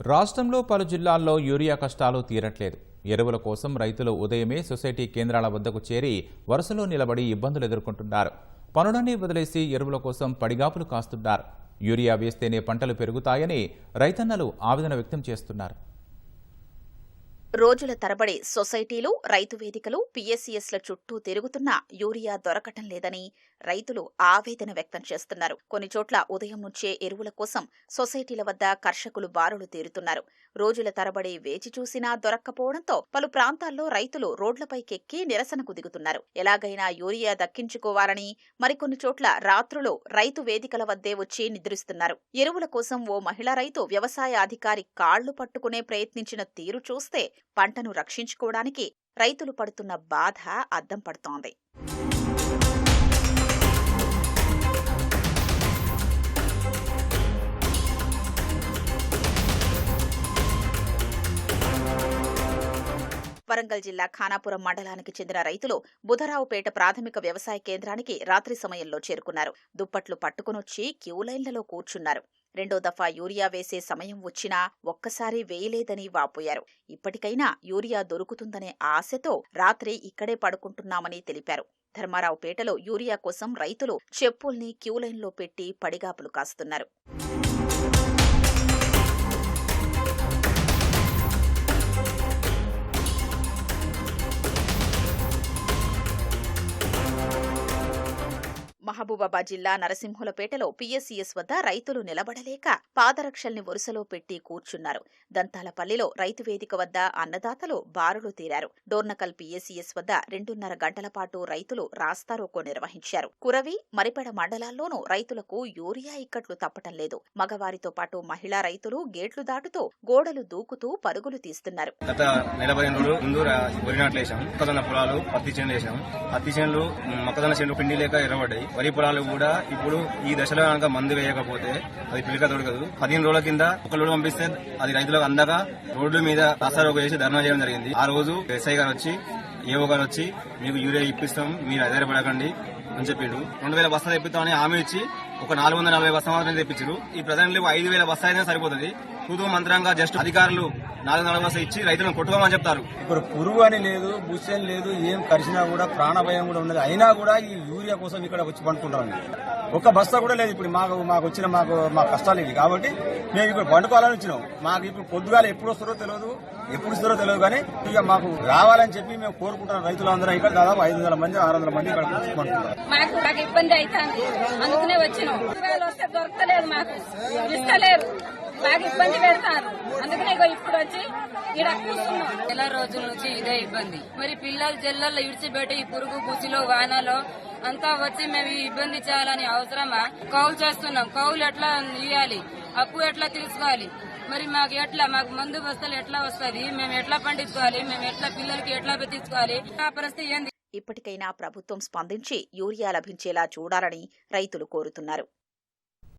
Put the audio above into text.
రాష్ట్రంలో పలు జిల్లాల్లో యూరియా కష్టాలు తీరట్లేదు. ఎరువుల కోసం రైతులు ఉదయమే సొసైటీ కేంద్రాల వద్దకు చేరి వరుసలో నిలబడి ఇబ్బందులు ఎదుర్కొంటున్నారు. పనులన్నీ వదిలేసి ఎరువుల కోసం పడిగాపులు కాస్తున్నారు. యూరియా వేస్తేనే పంటలు పెరుగుతాయని రైతన్నలు ఆవేదన వ్యక్తం చేస్తున్నారు. రోజుల తరబడి సొసైటీలు రైతు వేదికలు పీఎస్సీఎస్ల చుట్టూ తిరుగుతున్నా యూరియా దొరకటం లేదని రైతులు ఆవేదన వ్యక్తం చేస్తున్నారు. కొన్ని చోట్ల ఉదయం నుంచే ఎరువుల కోసం సొసైటీల వద్ద కర్షకులు బారులు తీరుతున్నారు. రోజుల తరబడి వేచి చూసినా దొరక్కపోవడంతో పలు ప్రాంతాల్లో రైతులు రోడ్లపైకెక్కి నిరసనకు దిగుతున్నారు. ఎలాగైనా యూరియా దక్కించుకోవాలని మరికొన్ని చోట్ల రాత్రులు రైతు వేదికల వద్దే వచ్చి నిద్రిస్తున్నారు. ఎరువుల కోసం ఓ మహిళా రైతు వ్యవసాయ అధికారి కాళ్ళు పట్టుకునే ప్రయత్నించిన తీరు చూస్తే పంటను రక్షించుకోవడానికి రైతులు పడుతున్న బాధ అద్దం పడుతోంది. వరంగల్ జిల్లా ఖానాపురం మండలానికి చెందిన రైతులు బుధరావుపేట ప్రాథమిక వ్యవసాయ కేంద్రానికి రాత్రి సమయంలో చేరుకున్నారు. దుప్పట్లు పట్టుకునొచ్చి క్యూ లైన్లలో కూర్చున్నారు. రెండో దఫా యూరియా వేసే సమయం వచ్చినా ఒక్కసారి వేయలేదని వాపోయారు. ఇప్పటికైనా యూరియా దొరుకుతుందనే ఆశతో రాత్రి ఇక్కడే పడుకుంటున్నామని తెలిపారు. ధర్మారావుపేటలో యూరియా కోసం రైతులు చెప్పుల్ని క్యూ లైన్లో పెట్టి పడిగాపులు కాస్తున్నారు. మహబూబాబాద్ జిల్లా నరసింహులపేటలో పీఎస్సీఎస్ వద్ద రైతులు నిలబడలేక పాదరక్షల్ని వరుసలో పెట్టి కూర్చున్నారు. దంతాలపల్లిలో రైతు వేదిక వద్ద అన్నదాతలు బారులు తీరారు. డోర్నకల్ పీఎస్సీఎస్ వద్ద రెండున్నర గంటల పాటు రైతులు రాస్తారోకో నిర్వహించారు. కురవి మరిపెడ మండలాల్లోనూ రైతులకు యూరియా ఇక్కట్లు తప్పటం లేదు. మగవారితో పాటు మహిళా రైతులు గేట్లు దాటుతూ గోడలు దూకుతూ పరుగులు తీస్తున్నారు. గత పొలాలు పత్తి చేనులు వేసాం. పత్తి చేనులు మొక్కజొన్న చేనులు పిండి లేక ఎర్రబడ్డాయి. వరి పొలాలు కూడా ఇప్పుడు ఈ దశలో కనుక మందు వేయకపోతే అది పిలిక దొరకదు పదిహేను రోజుల కింద ఒక లోడు పంపిస్తే అది రైతులకు అందక రోడ్డు మీద రాస్తారోకో చేసి ధర్నా చేయడం జరిగింది. ఆ రోజు ఎస్ఐ గారు వచ్చి ఏవో గారు వచ్చి మీకు యూరియా ఇప్పిస్తాం మీరు ఆధారపడకండి అని చెప్పిండు రెండు వేల బస్తాలు ఇప్పిస్తామని హామీ ఇచ్చి ఒక నాలుగు వందల నలభై బస్తాలు మాత్రమే తెప్పించారు. ఈ ప్రజెంట్ ఐదు వేల బస్తాలు అయినా సరిపోతుంది. తూతూ మంత్రంగా జస్ట్ అధికారులు నాలుగు నలభై బస్తాలు ఇచ్చి రైతులను కొట్టుకోమని చెప్తారు. ఇప్పుడు పురుగు అని లేదు బుస్సెన్ లేదు ఏం కరిచినా కూడా ప్రాణభయం కూడా ఉన్నది అయినా కూడా ఈ యూరియా కోసం ఇక్కడ వచ్చి పండుకుంటారండి ఒక బస్తా కూడా లేదు ఇప్పుడు మాకు మాకు వచ్చిన మాకు మా కష్టాలు ఇవి. కాబట్టి మేము ఇప్పుడు పండుకోవాలని వచ్చినాం. మాకు ఇప్పుడు పొద్దుగాల ఎప్పుడు వస్తారో తెలియదు ఎప్పుడు ఇస్తారో తెలియదు కానీ ఇక మాకు రావాలని చెప్పి మేము కోరుకుంటున్నాం రైతులందరం. ఇక్కడ దాదాపు ఐదు వందల మంది ఆరు వందల మంది ఇక్కడ వచ్చి పండుకుంటారు మాకు ఇబ్బంది అవుతుంది. అందుకనే వస్తే దొరకలేదు మాకు. ఇస్తలేరు. బాగా ఇబ్బంది పెడతారు. అందుకనే ఇగో ఇప్పుడు వచ్చి ఇక్కడ కూర్చున్నాం. నెల రోజుల నుంచి ఇదే ఇబ్బంది. మరి పిల్లలు జల్లల్లో ఇడిచిపెట్టి ఈ పురుగు పుసిలో వానలో అంతా వచ్చి మేము ఇబ్బంది చేయాలని అవసరమా? కౌలు చేస్తున్నాం. కౌలు ఎట్లా ఇవ్వాలి అప్పు ఎట్లా తీసుకోవాలి? మరి మాకు ఎట్లా? మాకు మందు బస్తాలు ఎట్లా వస్తుంది మేము ఎట్లా పండించుకోవాలి? మేము ఎట్లా పిల్లలకి ఎట్లా తీసుకోవాలి? ఆ పరిస్థితి ఏంది? ఇప్పటికైనా ప్రభుత్వం స్పందించి యూరియా లభించేలా చూడాలని రైతులు కోరుతున్నారు.